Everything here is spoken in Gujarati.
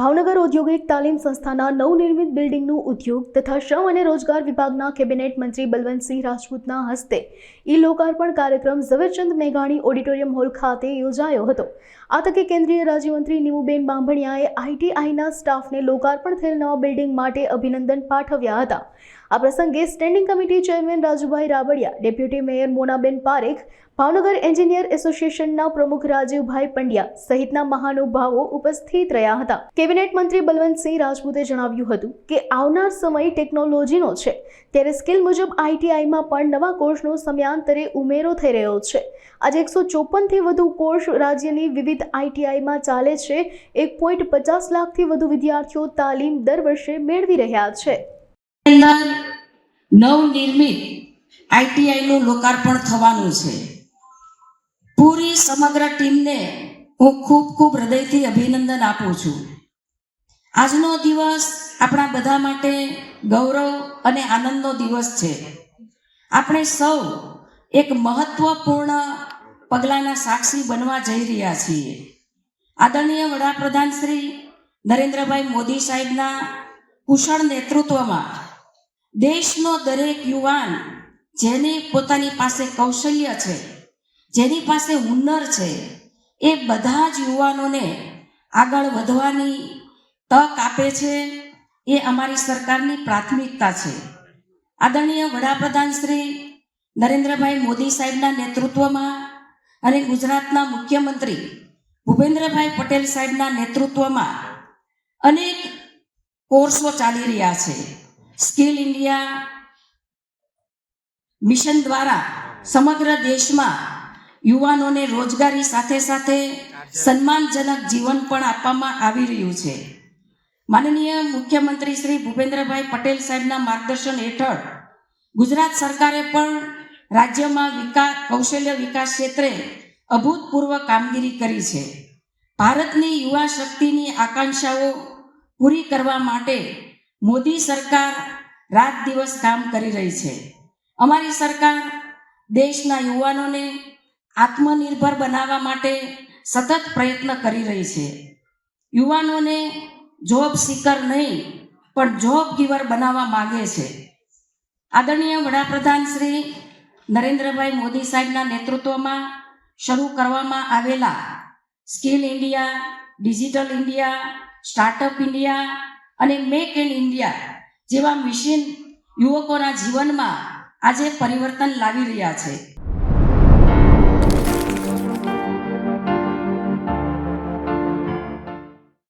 ભાવનગર ઔદ્યોગિક તાલીમ સંસ્થાના નવનિર્મિત બિલ્ડિંગનું ઉદ્યોગ તથા શ્રમ અને રોજગાર વિભાગના કેબિનેટ મંત્રી બલવંતસિંહ રાજપૂતના હસ્તે ઈ લોકાર્પણ કાર્યક્રમ ઝવેરચંદ મેઘાણી ઓડિટોરિયમ હોલ ખાતે યોજાયો હતો. આ તકે કેન્દ્રીય રાજ્યમંત્રી નીમુબેન બાંભણિયાએ આઈટીઆઈના સ્ટાફને લોકાર્પણ થયેલ નવા બિલ્ડિંગ માટે અભિનંદન પાઠવ્યા હતા. આ પ્રસંગે standing committee chairman Rajubhai Rabadiya, deputy mayor Monaben Parekh, Bhavnagar engineer એસોસિએશનના પ્રમુખ રાજીવભાઈ પંડ્યા સહિતના મહાનુભાવો ઉપસ્થિત રહ્યા હતા. કેબિનેટ મંત્રી બલવંતસિંહ રાજપૂતે જણાવ્યું હતું કે આવનાર સમય ટેકનોલોજીનો છે, ત્યારે સ્કિલ મુજબ આઈટીઆઈમાં પણ નવા કોર્સનો સમયાંતરે ઉમેરો થઈ રહ્યો છે. આજે એકસો ચોપનથી વધુ કોર્સ રાજ્યની વિવિધ આઈટીઆઈમાં ચાલે છે. એક પોઈન્ટ પચાસ લાખથી વધુ વિદ્યાર્થીઓ તાલીમ દર વર્ષે મેળવી રહ્યા છે. નવનિર્મિત આઈટીઆઈનું લોકાર્પણ થવાનું છે. પૂરી સમગ્ર ટીમને હું ખૂબ ખૂબ હૃદયથી અભિનંદન આપું છું. આજનો દિવસ આપણા બધા માટે ગૌરવ અને આનંદનો દિવસ છે. આપણે સૌ એક મહત્વપૂર્ણ પગલાંના સાક્ષી બનવા જઈ રહ્યા છીએ. આદરણીય વડાપ્રધાન શ્રી નરેન્દ્રભાઈ મોદી સાહેબના કુશળ નેતૃત્વમાં દેશનો દરેક યુવાન જેની પોતાની પાસે કૌશલ્ય છે, જેની પાસે હુનર છે, એ બધા જ યુવાનોને આગળ વધવાની તક આપે છે એ અમારી સરકારની પ્રાથમિકતા છે. આદરણીય વડાપ્રધાન શ્રી નરેન્દ્રભાઈ મોદી સાહેબના નેતૃત્વમાં અને ગુજરાતના મુખ્યમંત્રી ભૂપેન્દ્રભાઈ પટેલ સાહેબના નેતૃત્વમાં અનેક કોર્સો ચાલી રહ્યા છે. સ્કિલ ઇન્ડિયા મિશન દ્વારા સમગ્ર દેશમાં યુવાનોને રોજગારી સાથે સાથે સન્માનજનક જીવન પણ આપવામાં આવી રહ્યું છે. માનનીય મુખ્યમંત્રી શ્રી ભૂપેન્દ્રભાઈ પટેલ સાહેબના માર્ગદર્શન હેઠળ ગુજરાત સરકારે પણ રાજ્યમાં વિકાસ કૌશલ્ય વિકાસ ક્ષેત્રે અભૂતપૂર્વ કામગીરી કરી છે. ભારતની યુવા શક્તિની આકાંક્ષાઓ પૂરી કરવા માટે મોદી સરકાર રાત દિવસ કામ કરી રહી છે. અમારી સરકાર દેશના યુવાનોને આત્મનિર્ભર બનાવવા માટે સતત પ્રયત્ન કરી રહી છે. યુવાનોને જોબ સિકર નહીં, પણ જોબ ગીવર બનાવવા માગે છે. આદરણીય વડાપ્રધાન શ્રી નરેન્દ્રભાઈ મોદી સાહેબના નેતૃત્વમાં શરૂ કરવામાં આવેલા skill India, digital India, startup India અને મેક ઇન ઇન્ડિયા જેવા મિશન યુવકોના જીવનમાં આજે પરિવર્તન લાવી રહ્યા છે.